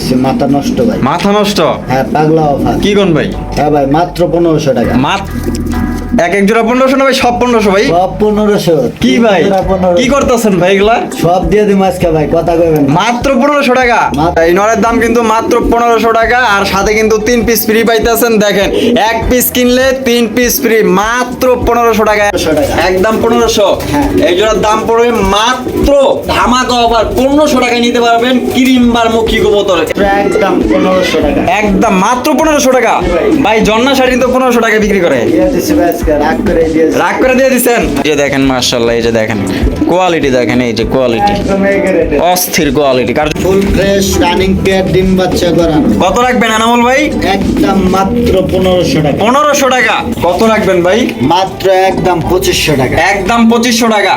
দিচ্ছি মাথা নষ্ট ভাই। মাথা নষ্ট? হ্যাঁ পাগলা অফার কি কোন ভাই? হ্যাঁ ভাই মাত্র পনেরোশো টাকা। মাত এক এক জোড়া পনেরোশো না ভাই? সব পনেরোশো ভাই? সব পনেরোশো। কি ভাই? কি করতেছেন ভাই এগুলা? সব দিয়ে দিম আজকে ভাই কথা কইবেন মাত্র পনেরোশো টাকা? এই নরের দাম কিন্তু মাত্র পনেরোশো টাকা আর সাথে কিন্তু তিন পিস ফ্রি পাইতেছেন দেখেন। এক পিস কিনলে তিন পিস ফ্রি মাত্র পনেরোশো টাকা। 1500 টাকা। একদম পনেরোশো। হ্যাঁ। এই জোড়ার দাম পড়বে মাত্র ধামাকা অফার পনেরোশো টাকায় নিতে পারবেন ক্রিমবার মুখী কবুতর একদম পনেরোশো টাকা। একদম মাত্র পনেরোশো টাকা। ভাই। জন্না শাড়ি তো পনেরোশো টাকা বিক্রি করে। রাগ করে দিয়ে দিচ্ছেন এই যে দেখেন মার্শাল্লাহ এই যে দেখেন। কোয়ালিটি দেখেন এই যে কোয়ালিটি অস্থির কোয়ালিটি কার ফুল ফ্রেশ রানিং পেয়ার ডিম বাচ্চা করানো। কত রাখবেন এনামল ভাই? একদম মাত্র পনেরোশো টাকা। পনেরোশো টাকা। কত রাখবেন ভাই? মাত্র একদম পঁচিশশো টাকা। একদম পঁচিশশো টাকা।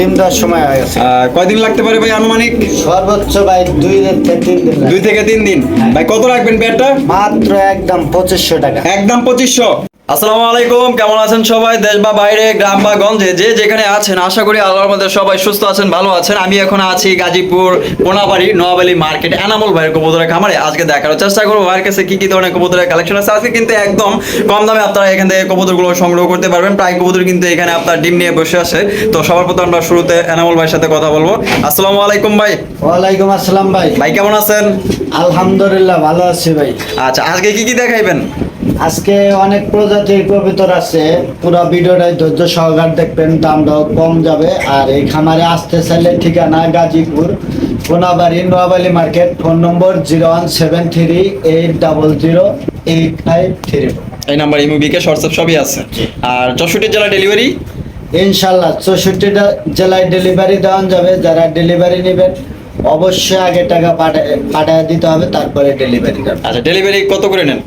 ডিম দেওয়ার সময় হয়ে গেছে। কয়দিন লাগতে পারে ভাই আনুমানিক? সর্বোচ্চ ভাই দুই থেকে তিন দিন দুই থেকে তিন দিন। ভাই কত রাখবেন পেয়ারটা মাত্র একদম পঁচিশশো টাকা। একদম পঁচিশশো। আসসালামু আলাইকুম কেমন আছেন সবাই? দেশ বা বাইরে গ্রাম বা গঞ্জে যে যেখানে আছেন আশা করি আল্লাহর মধ্যে সবাই সুস্থ আছেন ভালো আছেন। আমি এখন আছি গাজীপুর কোনাবাড়ি নোয়াবালি মার্কেট এনামল ভাইয়ের কবুতরের খামারে। আজকে দেখার চেষ্টা করব ভাইয়ের কাছে কি কি ধরনের কবুতরের কালেকশন আছে। আজকে কিন্তু একদম কম দামে আপনারা এখান থেকে কবুতরগুলো সংগ্রহ করতে পারবেন। প্রায় কবুতর কিন্তু এখানে আপনার ডিম নিয়ে বসে আছে। তো সবার প্রথম আমরা শুরুতে এনামল ভাইয়ের সাথে কথা বলব। আসসালামু আলাইকুম ভাই। ওয়ালাইকুম আসসালাম ভাই। ভাই কেমন আছেন? আলহামদুলিল্লাহ ভালো আছি ভাই। আচ্ছা আজকে কি কি দেখাইবেন? আজকে অনেক প্রজাতির কবিতর আছে। পুরো ভিডিওটাই ধৈর্য সহকার দেখবেন দামটাও কম যাবে। আর এই খামারে আসতে চাইলে ঠিকানা Gazipur Konabari Noyabali market phone number zero one seven three eight double zero eight five three. এই নাম্বার ইমো বিকে হোয়াটসঅ্যাপ সবই আছে। আর চৌষট্টি জেলা ডেলিভারি? ইনশাল্লাহ চৌষট্টিটা জেলায় ডেলিভারি দেওয়া যাবে। যারা ডেলিভারি নেবেন অবশ্যই আগে টাকা পাঠায় পাঠিয়ে দিতে হবে তারপরে ডেলিভারি দেবেন আচ্ছা ডেলিভারি কত করে নেন?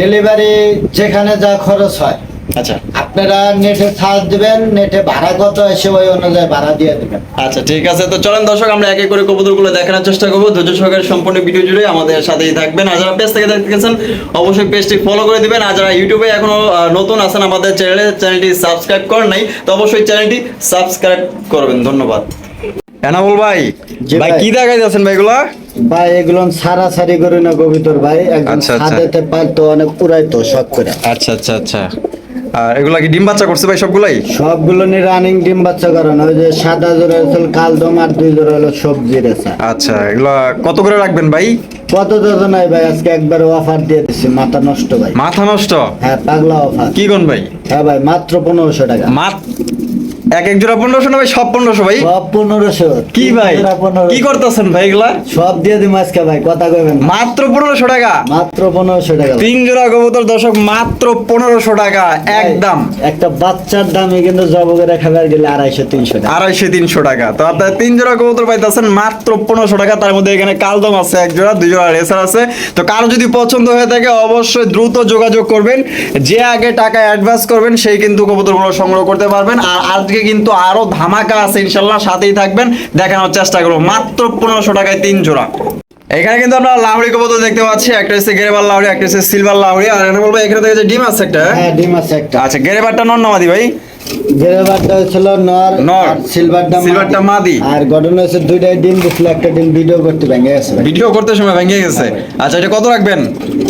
ডেলিভারি যেখানে যা খরচ হয়। আচ্ছা। আপনারা নেটে দিবেন নেটে ভাড়া কত এসে ওই অনুযায়ী ভাড়া দিয়ে দেবেন। আচ্ছা ঠিক আছে। তো চলেন দর্শক আমরা এক এক করে কবুতরগুলো দেখানোর চেষ্টা করব। ধৈর্য সহকারে সম্পূর্ণ ভিডিও জুড়ে আমাদের সাথেই থাকবেন। আর যারা পেজ থেকে দেখতেছেন অবশ্যই পেজটি ফলো করে দিবেন। আর যারা ইউটিউবে এখনও নতুন আছেন আমাদের চ্যানেলে চ্যানেলটি সাবস্ক্রাইব করেন নাই তো অবশ্যই চ্যানেলটি সাবস্ক্রাইব করবেন। ধন্যবাদ। এনামুল ভাই ভাই। কি দেখাই যাচ্ছেন ভাই এগুলা ভাই এগুলো সারা সারি করে না কবিতর ভাই। একদম আচ্ছা, আচ্ছা। পারতো অনেক উড়াইতো শখ করে। আচ্ছা আচ্ছা আচ্ছা। আর এগুলা কি ডিম বাচ্চা করছে ভাই সবগুলাই? সবগুলো নিয়ে রানিং ডিম বাচ্চা করানো ওই যে সাদা জোড়া হচ্ছে কালদম আর দুই জোড়া হলো সবজি রেসা। আচ্ছা এগুলা কত করে রাখবেন ভাই? কত যোজনায় ভাই আজকে একবার অফার দিয়ে দিচ্ছি মাথা নষ্ট ভাই। মাথা নষ্ট? হ্যাঁ পাগলা অফার কি কোন ভাই? হ্যাঁ ভাই মাত্র পনেরোশো টাকা। মাত এক এক জোড়া পনেরোশো না ভাই? সব পনেরোশো ভাই? সব পনেরোশো। কি ভাই? কি করতেছেন ভাই এগুলা? সব দিয়ে দিম আজকে ভাই কথা কইবেন মাত্র পনেরোশো টাকা? মাত্র পনেরোশো টাকা। তিন জোড়া কবুতর দর্শক মাত্র পনেরোশো টাকা একদম একটা বাচ্চার দামে কিন্তু খাবার গেলে আড়াইশো তিনশো টাকা। আড়াইশো তিনশো টাকা। তো আপনার তিন জোড়া কবুতর পাইতেছেন মাত্র পনেরোশো টাকা। তার মধ্যে এখানে কালদম আছে এক জোড়া দুই জোড়া রেসার আছে। তো কারও যদি পছন্দ হয়ে থাকে অবশ্যই দ্রুত যোগাযোগ করবেন। যে আগে টাকা অ্যাডভান্স করবেন সেই কিন্তু কবুতরগুলো সংগ্রহ করতে পারবেন। আর আজকে কিন্তু আরও ধামাকা আছে ইনশাল্লাহ সাথেই থাকবেন। দেখানোর চেষ্টা করব। মাত্র পনেরোশো টাকায় তিন জোড়া। এখানে কিন্তু আমরা লাহড়ি কবুতর দেখতে পাচ্ছি। একটা হচ্ছে গেরেবার লাহড়ি একটা হচ্ছে সিলভার লাহড়ি আর এখানে বলব এখানে থেকে যে ডিম আছে একটা হ্যাঁ? ডিম আছে একটা। আচ্ছা গেরেবারটা নন নামাদি ভাই। গেরেবারটা হচ্ছিল নর নর। সিলভারটা সিলভারটা মাদি। আর ঘটনা হচ্ছে দুইটাই ডিম দিছিল একটা ডিম ভিডিও করতে ভেঙে গেছে ভিডিও করতে সময় ভেঙে গেছে। আচ্ছা এটা কত রাখবেন?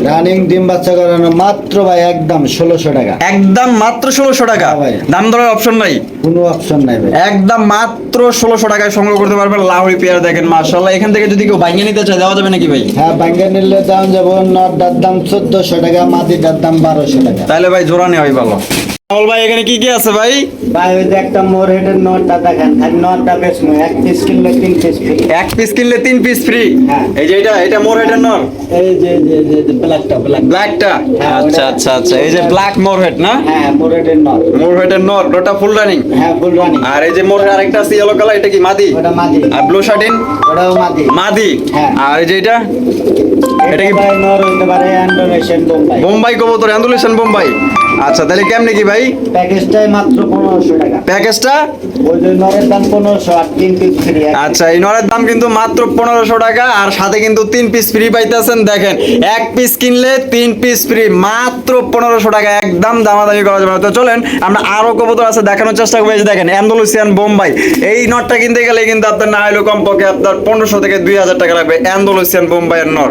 রানিং ডিম বাচ্চা করানো মাত্র ভাই একদম ষোলোশো টাকা। একদম মাত্র ষোলোশো টাকা। হ্যাঁ দাম দরের অপশন নাই। কোনো অপশন নাই ভাই। একদম মাত্র ষোলোশো টাকায় সংগ্রহ করতে পারবেন লাহড়ি পেয়ার দেখেন মার্শাল্লাহ এখান থেকে যদি কেউ ভাঙিয়ে নিতে চায় দেওয়া যাবে নাকি ভাই? হ্যাঁ ব্যাঙ্গে নিলে দাম যাব নরটার দাম চোদ্দশো টাকা মাদিটার দাম বারোশো টাকা। তাহলে ভাই জোড়া নেওয়াই ভালো। আমল ভাই এখানে কি কি আছে ভাই? ভাই ওই যে একটা মোর হেডের নটটা দেখেন। খালি নটটা বেশ নয় এক পিস কিনলে তিন পিস ফ্রি এক পিস কিনলে তিন পিস ফ্রি হ্যাঁ। এই যে এটা এটা মোর হেডের নর এই যে যে যে ব্ল্যাকটা ব্ল্যাক ব্ল্যাকটা আচ্ছা আচ্ছা আচ্ছা। এই যে ব্ল্যাক মোর হেড না? হ্যাঁ মোর হেডের নট। মোর হেডের নর ওটা ফুল রানিং হ্যাঁ ফুল রানি আর এই যে মোর আরেকটা আছে ইয়েলো কালার এটা কি মাদি? ওটা মাদি। আর ব্লু শার্টিন ওটাও মাদি। মাদি? হ্যাঁ। আর এই যে এটা? এটা কি বোম্বাই কবুতর অ্যান্ডুলেশন বোম্বাই আচ্ছা তাহলে কেমনে কি ভাই? প্যাকেজটাই মাত্র পনেরোশো টাকা। প্যাকেজটা? ওই জন্য এর দাম পনেরোশো আর তিন পিস ফ্রি আচ্ছা এই নরের দাম কিন্তু মাত্র পনেরোশো টাকা আর সাথে কিন্তু তিন পিস ফ্রি পাইতেছেন দেখেন এক পিস কিনলে তিন পিস ফ্রি মাত্র পনেরোশো টাকা একদম দামাদামি করা যাবে তো চলেন আমরা আরও কবুতর আছে দেখানোর চেষ্টা করব এই যে দেখেন অ্যান্ডালুসিয়ান বোম্বাই। এই নটটা কিনতে গেলে কিন্তু আপনার না হলেও কমপক্ষে আপনার পনেরোশো থেকে দুই হাজার টাকা লাগবে অ্যান্ডালুসিয়ান বোম্বাইয়ের নর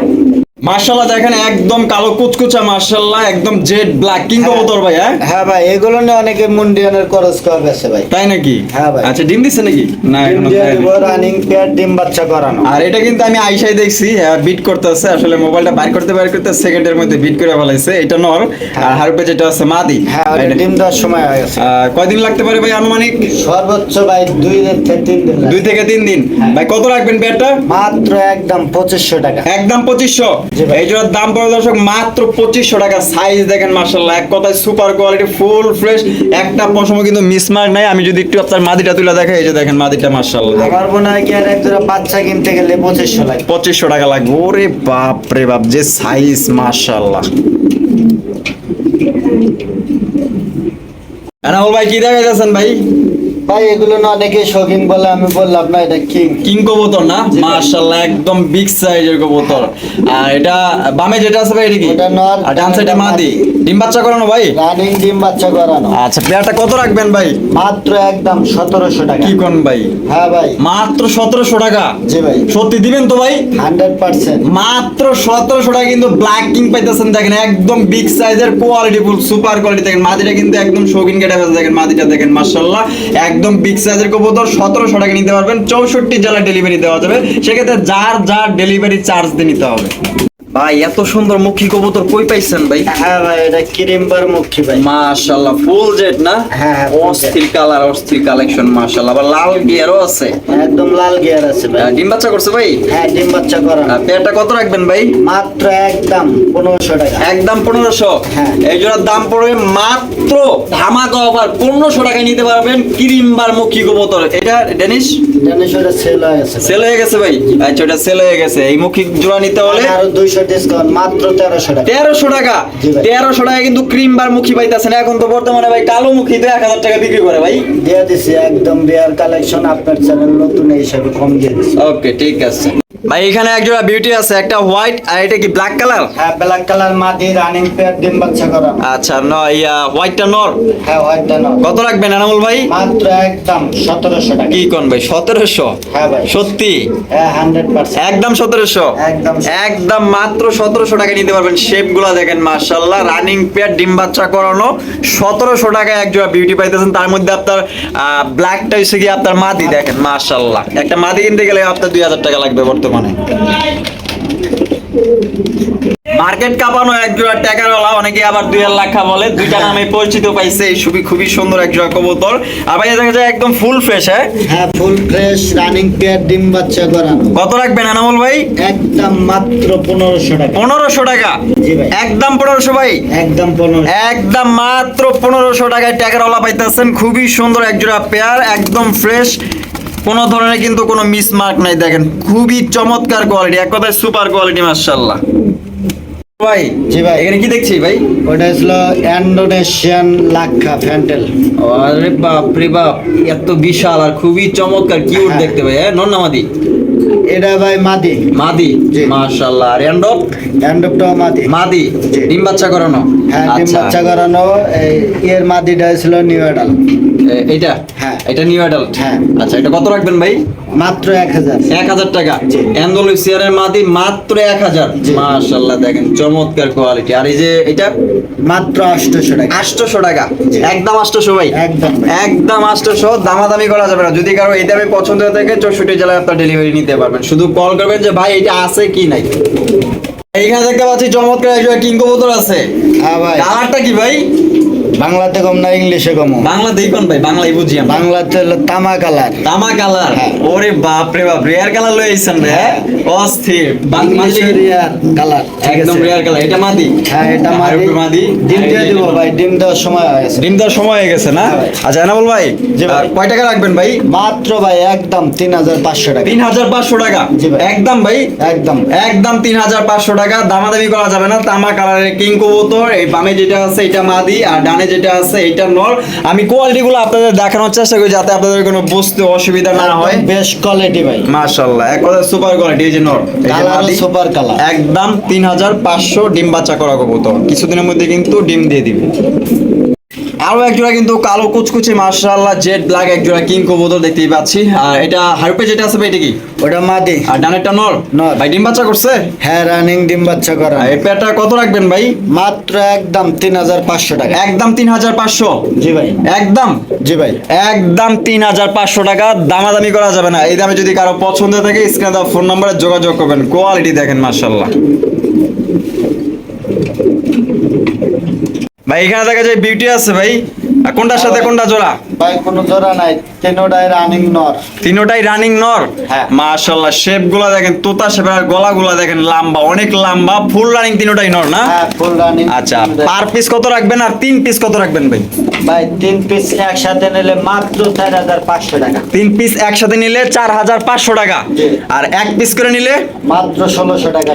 মার্শাল্লাহ দেখেন একদম কালো কুচকুচা মার্শাল্লাহ একদম জেড ব্ল্যাক কিং কবুতর ভাই হ্যাঁ? হ্যাঁ ভাই এগুলো নিয়ে অনেকে মুন্ডিয়ানের খরচ করা গেছে ভাই। তাই নাকি? হ্যাঁ ভাই। আচ্ছা ডিম দিচ্ছে নাকি? না এখনও রানিং পেয়ার ডিম বাচ্চা করানো। আর এটা কিন্তু আমি আইসাই দেখছি বিট করতেছে আসলে মোবাইলটা বাইর করতে বাইর করতে সেকেন্ডের মধ্যে বিট করে ফেলাইছে এটা নর। আর হারপে যেটা আছে মাদি। হ্যাঁ ডিম দেওয়ার সময় হয়ে গেছে। কয়দিন লাগতে পারে ভাই আনুমানিক? সর্বোচ্চ ভাই দুই দিন থেকে তিন দিন দুই থেকে তিন দিন। হ্যাঁ। ভাই কত রাখবেন পেয়ারটা মাত্র একদম পঁচিশশো টাকা। একদম পঁচিশশো? জি এই জোড়ার দাম পড়ে দর্শক মাত্র পঁচিশশো টাকা। সাইজ দেখেন মার্শাল্লাহ এক কথায় সুপার কোয়ালিটি ফুল ফ্রেশ একটা পশম কিন্তু মিসমার্ক নাই। আমি যদি একটু আপনার মাদিটা তুলে দেখে এই যে দেখেন মাদিটা মার্শাল্লাহ আমার মনে হয় কি আর এক জোড়া বাচ্চা কিনতে গেলে পঁচিশশো লাগে পঁচিশশো টাকা লাগবে। ওরে বাপ রে বাপ যে সাইজ মার্শাল্লাহ এনামুল ভাই কি দেখাইতেছেন ভাই? ভাই এগুলো না অনেকে শৌখিন বলে আমি বললাম না এটা কিং। কিং কবুতর না? একদম বিগ সাইজের কবুতর। আর এটা বামে যেটা আছে ভাই এটা কি? ওটা নর, আর ডান সাইডে মাদি। ডিম বাচ্চা করানো ভাই? রানিং ডিম বাচ্চা করানো। আচ্ছা পেয়ারটা কত রাখবেন ভাই? মাত্র একদম সতেরোশো টাকা। কি কোন ভাই? হ্যাঁ ভাই। মাত্র সতেরোশো টাকা? জি ভাই। সত্যি দিবেন তো ভাই? Hundred percent. মাত্র সতেরোশো টাকা কিন্তু ব্ল্যাক কিং পাইতেছেন দেখেন একদম বিগ সাইজের কোয়ালিটি ফুল সুপার কোয়ালিটি দেখেন মাদিটা কিন্তু একদম শৌখিন কেটে দেখেন মাদিটা দেখেন মার্শাল্লাহ একদম বিগ সাইজের কবুতর, সতেরোশো টাকা নিতে পারবেন, চৌষট্টি জেলায় ডেলিভারি দেওয়া যাবে। সেক্ষেত্রে যার যার ডেলিভারি চার্জ দিয়ে নিতে হবে। ভাই এত সুন্দর মুখী কবুতর কই পাইছেন ভাই? হ্যাঁ ভাই এটা ক্রিমবার মুখী ভাই। মাশাআল্লাহ ফুল জেড না? হ্যাঁ, হ্যাঁ। অস্থির কালার অস্থির কালেকশন মাশাআল্লাহ। আবার লাল গিয়ারও আছে। একদম লাল গিয়ার আছে ভাই। ডিম বাচ্চা করছে ভাই? হ্যাঁ ডিম বাচ্চা আহ, পেয়ারটা কত রাখবেন ভাই? মাত্র একদম পনেরোশো টাকা। একদম পনেরোশো? হ্যাঁ। এই জোড়ার দাম পড়বে মাত্র ধামাকা অফার পনেরোশো টাকায় নিতে পারবেন কিরিমবার মুখী কবুতর। এটা ডেনিশ? জানিস ওটা সেল হয়ে গেছে সেল হয়ে গেছে ভাই? আচ্ছা ওটা সেল হয়ে গেছে। এই মুখী জোড়া নিতে হলে আরও দুইশো ডিসকাউন্ট মাত্র তেরোশো টাকা। তেরোশো টাকা? টাকা কিন্তু ক্রিম বার মুখী পাইতেছেন। এখন তো বর্তমানে ভাই কালো মুখী তো এক হাজার টাকা বিক্রি করে ভাই। দিয়ে দিছি একদম বিয়ার কালেকশন আপনার চ্যানেল নতুন হিসাবে কম দিয়ে দিছি। ওকে ঠিক আছে। ভাই এখানে এক জোড়া বিউটি আছে একটা হোয়াইট আর এটা কি ব্ল্যাক কালার হ্যাঁ ব্ল্যাক কালার মাদি রানিং পেয়ার ডিম বাচ্চা করানো আচ্ছা ন ইয়া হোয়াইটটা নর? হ্যাঁ হোয়াইটটা নয় কত রাখবেন এনামুল ভাই? মাত্র একদম সতেরোশো টাকা। কি কোন ভাই সতেরোশো? হ্যাঁ ভাই। সত্যি? হ্যাঁ হান্ড্রেড পার্সেন্ট একদম সতেরোশো? একদম একদম মাত্র সতেরোশো টাকা নিতে পারবেন শেপগুলা দেখেন মার্শাল্লাহ রানিং পেয়ার ডিম বাচ্চা করানো সতেরোশো টাকায় এক জোড়া বিউটি পাইতেছেন। তার মধ্যে আপনার ব্ল্যাকটা হচ্ছে কি আপনার মাদি দেখেন মার্শাল্লাহ একটা মাদি কিনতে গেলে আপনার দুই হাজার টাকা লাগবে বর্তমানে। মার্কেট কাঁপানো এক জোড়া টাকারওয়ালা অনেকে আবার দুই লাখা বলে। দুইটা নামে পরিচিত পাইছে এই খুবই খুবই সুন্দর এক জোড়া কবুতর। আর ভাই দেখা যায় একদম ফুল ফ্রেশ হ্যাঁ? হ্যাঁ ফুল ফ্রেশ রানিং পেয়ার ডিম বাচ্চা করানো কত রাখবেন এনামুল ভাই? একদম মাত্র পনেরোশো টাকা। পনেরোশো টাকা? জি ভাই। একদম পনেরোশো ভাই? একদম পনেরো একদম মাত্র পনেরোশো টাকায় ট্যাগারওয়ালা পাইতেছেন। খুবই সুন্দর এক জোড়া পেয়ার একদম ফ্রেশ কোনো ধরনের কিন্তু কোনো মিসমার্ক নাই দেখেন। খুবই চমৎকার কোয়ালিটি এক কথায় সুপার কোয়ালিটি মার্শাল্লাহ ভাই জি ভাই। এখানে কি দেখছি ভাই? ওটা ছিল লাক্ষা ফ্যান্টেল আরে বাপ রে বাপ এত বিশাল আর খুবই চমৎকার কিউট হ্যাঁ। দেখতে ভাই। হ্যাঁ নন্নামাদি এটা ভাই মাদি। মাদি? জি। মাশাল্লাহ আর এন্ডপ হ্যান্ডপটাও মাদি। মাদি? ডিম বাচ্চা করানো? হ্যাঁ ডিম আচ্ছা। বাচ্চা করানো এই এর মাদিটা ছিল নিউ এডাল হ্যাঁ। এটা নিউ অ্যাডাল্ট হ্যাঁ। আচ্ছা এটা কত রাখবেন ভাই? মাত্র এক হাজার। এক হাজার টাকা। অ্যান্ডোলিসিয়ারের মাদি মাত্র এক হাজার। মাশাল্লাহ দেখেন চমৎকার কোয়ালিটি আর এই যে এটা? মাত্র আটশোশো টাকা। আটশোশো টাকা। একদম আটশোশো ভাই। একদম। একদম আটশোশো দামাদামি করা যাবে না। যদি কারও এই দামে পছন্দ হয়ে থাকে চৌষট্টি জেলায় আপনার ডেলিভারি নিতে পারবেন। শুধু কল করবেন যে ভাই এটা আছে কি নাই? এইখানে দেখতে পাচ্ছি চমৎকার একটা কিং কবুতর আছে। হ্যাঁ কালারটা কি ভাই? বাংলাতে কম না ইংলিশে কম বাংলা দেখুন ভাই বাংলাই বুঝি আমরা বাংলাতে হলো তামা কালার। তামা কালার? হ্যাঁ। ওরে বাপ রে বাপ রেয়ার কালার লয়ে আইছেন রে হ্যাঁ? অস্থির। বাং- ইংলিশে রিয়ার কালার একদম রেয়ার কালার এটা মাদি? হ্যাঁ এটা মাদি। মাদি? ডিম দিয়ে দিব ভাই ডিম দেওয়ার সময় হয়ে গেছে। ডিম দেওয়ার সময় হয়ে গেছে না? হ্যাঁ আচ্ছা এনামুল ভাই। আহ, কয় টাকা রাখবেন ভাই? মাত্র ভাই একদম তিন হাজার পাঁচশো টাকা। তিন হাজার পাঁচশো টাকা? জি ভাই। একদম ভাই? একদম। একদম তিন হাজার পাঁচশো টাকা। দামাদামি করা যাবে না। তামা কালারের কিং কবুতর এই বামে যেটা আছে এটা মাদি আর ডান ডানে যেটা আছে এটা নর। আমি কোয়ালিটি গুলো আপনাদের দেখানোর চেষ্টা করি যাতে আপনাদের কোনো বুঝতে অসুবিধা না হয়। বেশ কোয়ালিটি ভাই। মাশাআল্লাহ। এক কথা সুপার কোয়ালিটি এই যে নর। মাদি। সুপার কালার একদম তিন হাজার পাঁচশো ডিম বাচ্চা করা কবুতর। কিছুদিনের মধ্যে কিন্তু ডিম দিয়ে দিবে। আরও এক জোড়া কিন্তু কালো কুচকুচে মার্শাল্লাহ জেড ব্ল্যাক এক জোড়া কিং কবুতর দেখতেই পাচ্ছি। আর এটা হারপে যেটা আছে ভাই এটা কি? ওটা মাদি। আর ডানেরটা নর? নর। ভাই ডিম বাচ্চা করছে? হ্যাঁ রানিং ডিম বাচ্চা করা। এই পেয়ারটা কত রাখবেন ভাই? মাত্র একদম তিন হাজার পাঁচশো টাকা। একদম তিন হাজার পাঁচশো? জি ভাই। একদম? জি ভাই। একদম তিন হাজার পাঁচশো টাকা। দামাদামি করা যাবে না। এই দামে যদি কারও পছন্দ থাকে স্ক্রিনে দেওয়া ফোন নাম্বারে যোগাযোগ করবেন। কোয়ালিটি দেখেন মার্শাল্লাহ ভাই এখানে দেখা যায় বিউটি আছে ভাই। আর কোনটার সাথে কোনটা জোড়া? ভাই কোনো জোড়া নাই। তিনোটাই রানিং নর। তিনোটাই রানিং নর? হ্যাঁ। মাশাল্লাহ শেপগুলা দেখেন তোতা শেপের আর গলা গুলা দেখেন লম্বা অনেক লম্বা ফুল রানিং তিনোটাই নর না? হ্যাঁ ফুল রানিং আচ্ছা পার পিস কত রাখবেন আর তিন পিস কত রাখবেন ভাই? ভাই তিন পিস একসাথে নিলে মাত্র চার হাজার পাঁচশো টাকা। তিন পিস একসাথে নিলে চার হাজার পাঁচশো টাকা। আর এক পিস করে নিলে? মাত্র ষোলোশো টাকা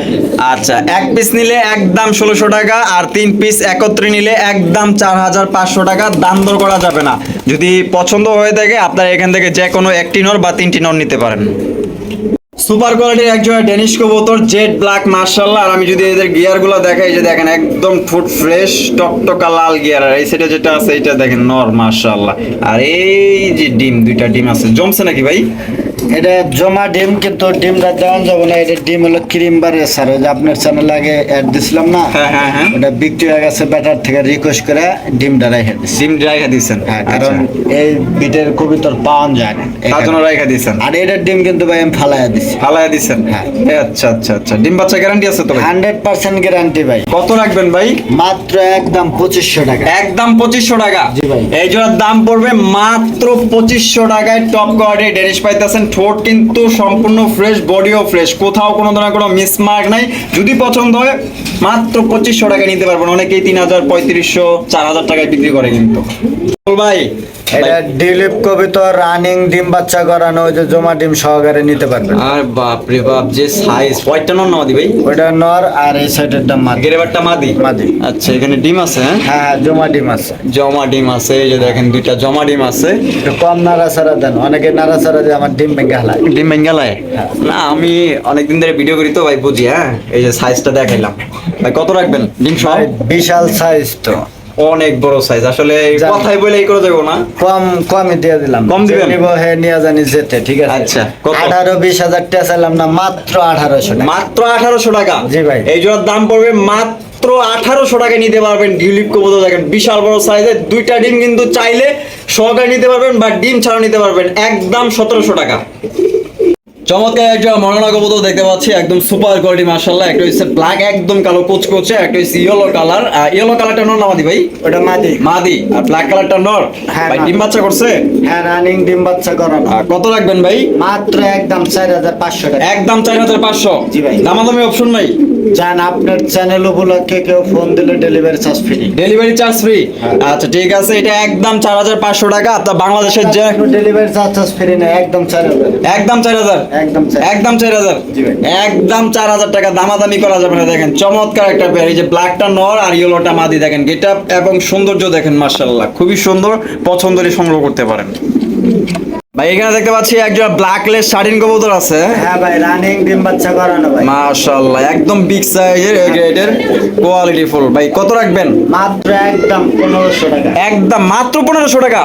আচ্ছা এক পিস নিলে একদম ষোলোশো টাকা আর তিন পিস একত্রে নিলে একদম চার হাজার পাঁচশো টাকা। দাম দর করা যাবে না। যদি পছন্দ হয়ে থাকে, আপনারা এখান থেকে যে কোনো একটি নর বা তিনটি নর নিতে পারেন। সুপার কোয়ালিটির এক জোড়া ডেনিশ কবুতর জেড ব্ল্যাক মার্শাল্লাহ। আর আমি যদি এদের গিয়ারগুলো দেখাই যে দেখেন একদম ফুট ফ্রেশ টকটকা লাল গিয়ার। আর এই সাইডে যেটা আছে এটা দেখেন নর মার্শাল্লাহ। আর এই যে ডিম দুইটা ডিম আছে। জমছে নাকি ভাই? এটা জমা ডিম কিন্তু ডিমটা দেওয়া যাবে না। এটা ডিম হলো ক্রিম বার স্যার। ওই যে আপনার চ্যানেল আগে অ্যাড দিছিলাম না? হ্যাঁ হ্যাঁ হ্যাঁ। ওটা বিক্রি হয়ে গেছে ব্যাটার থেকে রিকোয়েস্ট করে ডিমটা রেখে দিছি। ডিম রাইখা দিচ্ছেন হ্যাঁ কারণ এই বিটের কবিতর পাওয়া যায় না। তার জন্য রাইখা দিচ্ছেন আর এটার ডিম কিন্তু ভাই আমি ফালাইয়া দিছি। দিচ্ছেন হ্যাঁ। আচ্ছা আচ্ছা আচ্ছা। ডিম বাচ্চা গ্যারান্টি আছে তো ভাই? হান্ড্রেড পার্সেন্ট গ্যারান্টি ভাই। কত রাখবেন ভাই? মাত্র একদম পঁচিশশো টাকা। একদম পঁচিশশো টাকা। জি ভাই। এই জোড়ার দাম পড়বে মাত্র পঁচিশশো টাকায়। টপ কোয়ালিটি ডেনিশ পাইতেছেন। ঠোঁট কিন্তু সম্পূর্ণ ফ্রেশ বডিও ফ্রেশ কোথাও কোনো ধরনের কোনো মিসমার্ক নাই। যদি পছন্দ হয় মাত্র পঁচিশশো টাকায় নিতে পারবেন। অনেকেই তিন হাজার পঁয়ত্রিশশো চার হাজার টাকায় বিক্রি করে কিন্তু। ভাই এটা ডিলিপ রানিং ডিম বাচ্চা করানো ওই যে জমা ডিম সহকারে নিতে পারবেন। আর বাপ রে বাপ যে সাইজ নর ভাই? ওটা নর আর এই সাইডেরটা মাদি। গেরেবারটা মাদি? মাদি। আচ্ছা এখানে ডিম আছে হ্যাঁ? হ্যাঁ হ্যাঁ জমা ডিম আছে। জমা ডিম আছে এই যে দেখেন দুইটা জমা ডিম আছে। কম নাড়াচাড়া দেন অনেকে নাড়াচাড়া দিয়ে আমার ডিম ভেঙে হালায়। ডিম বেঙ্গালায় না আমি অনেকদিন ধরে ভিডিও করি তো ভাই বুঝি হ্যাঁ? এই যে সাইজটা দেখাইলাম। ভাই কত রাখবেন? ডিম ভাই, বিশাল সাইজ তো। অনেক বড় সাইজ আসলে কথাই বলে এই করে দেবো না। কম কমই দিয়ে দিলাম। কম দিবেন? নিবো হে নিয়ে জানি যেতে ঠিক আছে? আচ্ছা? আঠারো বিশ হাজার টাকা চাইলাম না মাত্র আঠারোশো টাকা। মাত্র আঠারোশো টাকা? জি ভাই। এই জোড়ার দাম পড়বে মাত্র আঠারোশো টাকা নিতে পারবেন ডিউলিপ কবুতর। দেখেন বিশাল বড় সাইজের দুইটা ডিম কিন্তু চাইলে সহকারে নিতে পারবেন বা ডিম ছাড়া নিতে পারবেন। একদম সতেরোশো টাকা। চমৎকার একটা কবুতর দেখতে পাচ্ছি একদম সুপার কোয়ালিটি মার্শাল্লাহ একটা হচ্ছে ব্ল্যাক একদম কালো কোচ করছে একটা হচ্ছে ইয়েলো কালার ইয়েলো কালারটা নর না মাদি ভাই? ওটা মাদি। মাদি। আর ব্ল্যাক কালারটা নর? হ্যাঁ, ভাই ডিম বাচ্চা করছে? হ্যাঁ রানিং ডিম বাচ্চা করানো। কত রাখবেন ভাই? মাত্র একদম চার হাজার পাঁচশো টাকা। একদম চার হাজার পাঁচশো। জি ভাই। দামাদামি অপশন নাই? জান আপনার চ্যানেল উপলক্ষে কেউ ফোন দিলে delivery charge free delivery charge free. আচ্ছা ঠিক আছে এটা একদম চার হাজার পাঁচশো টাকা আপনার বাংলাদেশের যে ডেলিভারি চার্জ ফ্রি না একদম চার হাজার। একদম চার হাজার? একদম একদম চার হাজার? জি ভাই। একদম চার হাজার টাকা দামাদামি করা যাবে না দেখেন চমৎকার একটা পেয়ার এই যে ব্ল্যাকটা নর আর ইয়েলোটা মাদি দেখেন গেট এবং সৌন্দর্য দেখেন মার্শাল্লাহ খুবই সুন্দর পছন্দের সংগ্রহ করতে পারেন। ভাই এখানে দেখতে পাচ্ছি একজন ব্ল্যাকলেস শাড়িন কবুতর আছে। হ্যাঁ ভাই রানিং ডিম বাচ্চা করানো ভাই। মাশাআল্লাহ একদম বিগ সাইজের গ্রেডের কোয়ালিটি ফুল। ভাই কত রাখবেন? মাত্র একদম পনেরোশো টাকা। একদম মাত্র পনেরোশো টাকা?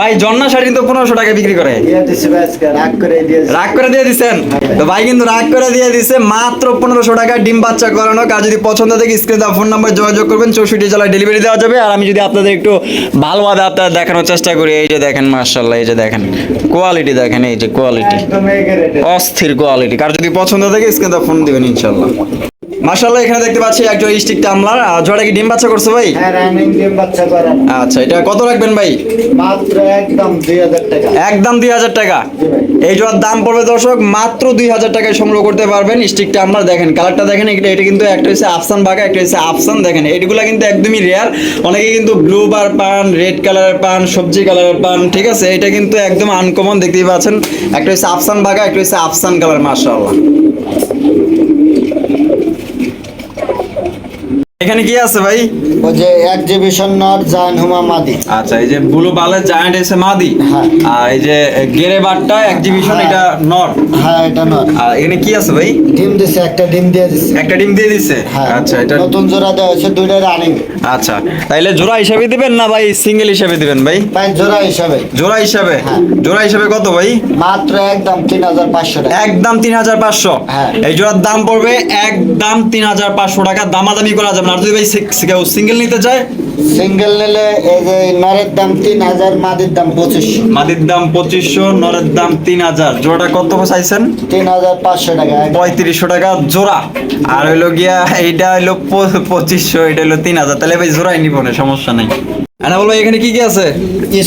ভাই। জন্না শাড়ি তো পনেরোশো টাকা বিক্রি করে। দিয়ে দিছি ভাই আজকে রাগ করে দিয়েছি রাগ করে দিয়ে দিছেন? তো ভাই কিন্তু রাগ করে দিয়ে দিছে মাত্র পনেরোশো টাকা ডিম বাচ্চা করানো। কার যদি পছন্দ থাকে স্ক্রিনে ফোন নাম্বার যোগাযোগ করবেন চৌষট্টি জেলায় ডেলিভারি দেওয়া যাবে। আর আমি যদি আপনাদের একটু ভালোভাবে আপনারা দেখানোর চেষ্টা করি এই যে দেখেন মার্শাল্লাহ এই যে দেখেন। কোয়ালিটি দেখেন এই যে কোয়ালিটি অস্থির কোয়ালিটি কার যদি পছন্দ থাকে স্ক্রিনে ফোন দিবেন ইনশাল্লাহ মার্শাল্লাহ এখানে দেখতে পাচ্ছি একজন স্টিক টামলার। আর জোড়া কি ডিম বাচ্চা করছে ভাই? হ্যাঁ রানিং ডিম বাচ্চা করানো আচ্ছা এটা কত রাখবেন ভাই? মাত্র একদম দুই হাজার টাকা। একদম দুই হাজার টাকা। এই জোড়ার দাম পড়বে দর্শক মাত্র দুই হাজার টাকায় সংগ্রহ করতে পারবেন স্টিকটা আপনার দেখেন কালারটা দেখেন এটা এটা কিন্তু একটা হচ্ছে আফসান বাঘা একটা হচ্ছে আফসান। দেখেন এইগুলা কিন্তু একদমই রেয়ার অনেকে কিন্তু ব্লু বার পান রেড কালারের পান সবজি কালারের পান ঠিক আছে? এটা কিন্তু একদম আনকমন দেখতেই পাচ্ছেন। একটা হচ্ছে আফসান বাঘা একটা হচ্ছে আফসান কালার মাশাআল্লাহ। এখানে কি আছে ভাই? ওই যে এক্সিবিশন নট জান হুমা মাদি আচ্ছা এই যে ব্লু বালের জায়ান্ট এসে মাদি হ্যাঁ। আর এই যে গেরে বারটা এক্সিবিশন হ্যাঁ। এটা নট হ্যাঁ এটা নট আর এখানে কি আছে ভাই? ডিম দিছে একটা ডিম দিয়ে দিছে। একটা ডিম দিয়ে দিছে? হ্যাঁ। আচ্ছা এটা নতুন জোড়া দেওয়া হয়েছে দুইটা রানিং আচ্ছা তাইলে জোড়া হিসাবে দিবেন না ভাই সিঙ্গেল হিসাবে দিবেন ভাই? পাঁচ জোড়া হিসাবে। জোড়া হিসাবে? হ্যাঁ। জোড়া হিসাবে কত ভাই? মাত্র একদম তিন হাজার পাঁচশো টাকা। একদম তিন হাজার পাঁচশো। হ্যাঁ। এই জোড়ার দাম পড়বে একদম তিন হাজার পাঁচশো টাকা। দামাদামি করা যাবে আর যদি ভাই কেউ সিঙ্গেল নিতে চায়? সিঙ্গেল নিলে এই যে নরের দাম তিন হাজার মাদির দাম পঁচিশশো। মাদির দাম পঁচিশশো নরের দাম তিন হাজার। জোড়াটা কত চাইছেন? তিন হাজার পাঁচশো টাকা পঁয়ত্রিশশো টাকা জোড়া। আর হইল গিয়া এইটা হইল পঁচিশশো এটা হইল তিন হাজার। তাহলে ভাই জোড়াই নিব না সমস্যা নেই। আনা বলব এখানে কি কি আছে?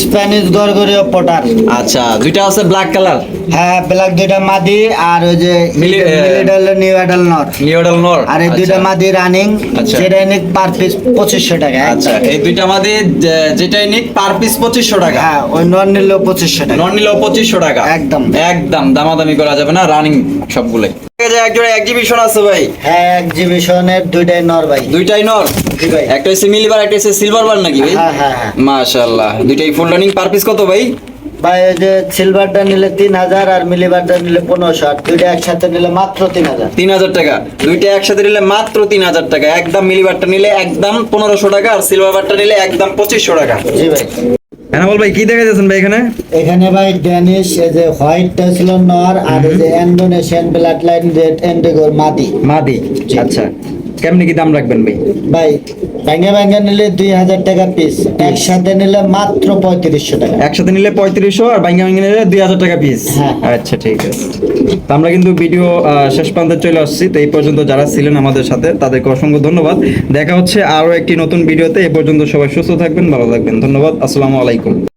স্প্যানিশ গরগরীয় পটার আচ্ছা দুইটা আছে ব্ল্যাক কালার হ্যাঁ ব্ল্যাক দুইটা মাদি আর ওই যে মিলিডাল নিউ অ্যাডাল নট নিউডাল নর আর এই দুইটা মাদি রানিং আচ্ছা। যেটা নিক পার পিস পঁচিশশো টাকা আচ্ছা এই দুইটা আমাদের যে- যেটাই নিক পার পিস পঁচিশশো টাকা। হ্যাঁ ওই নন নিলেও পঁচিশশো টাকা। নন নিলেও পঁচিশশো টাকা। একদম। একদম দামাদামি করা যাবে না রানিং সবগুলোই। একজোড়া এক্সিবিশন আছে ভাই। হ্যাঁ এক্সিবিশনের দুইটাই নর ভাই। দুইটাই নর? একটা হচ্ছে মিলিবার একটা হচ্ছে সিলভার বার নাকি ভাই? হ্যাঁ হ্যাঁ মাশাআল্লাহ। দুইটাই ফুল রানিং পার পিস কত ভাই? ভাই ওই যে সিলভারটা নিলে তিন হাজার আর মিলিবারটা নিলে পনেরোশো আর দুইটা একসাথে নিলে মাত্র তিন হাজার তিন হাজার টাকা। দুইটা একসাথে নিলে মাত্র তিন হাজার টাকা। একদম মিলিবারটা নিলে একদম পনেরোশো টাকা আর সিলভার বারটা নিলে একদম পঁচিশশো টাকা। জি ভাই। বল ভাই কি দেখা যাচ্ছেন ভাই এখানে? এখানে ভাই ড্যানিশ এই যে হোয়াইটটা ছিল নর আর এই যে ইন্দোনেশিয়ান ব্লাড লাইন রেড এন্ডিগোর মাদি। মাদি আচ্ছা। কেমনি কি দাম রাখবেন ভাই? ভাই ব্যাঙ্গে ব্যাঙ্গে নিলে দুই হাজার টাকা পিস একসাথে নিলে মাত্র পঁয়ত্রিশশো টাকা। একসাথে নিলে পঁয়ত্রিশশো আর বাইঙ্গা বাইঙ্গা নিলে দুই হাজার টাকা পিস হ্যাঁ। আচ্ছা ঠিক আছে। তো আমরা কিন্তু ভিডিও শেষ প্রান্তে চলে আসছি। তো এই পর্যন্ত যারা ছিলেন আমাদের সাথে তাদেরকে অসংখ্য ধন্যবাদ। দেখা হচ্ছে আরও একটি নতুন ভিডিওতে। এই পর্যন্ত সবাই সুস্থ থাকবেন ভালো থাকবেন। ধন্যবাদ। আসসালামু আলাইকুম।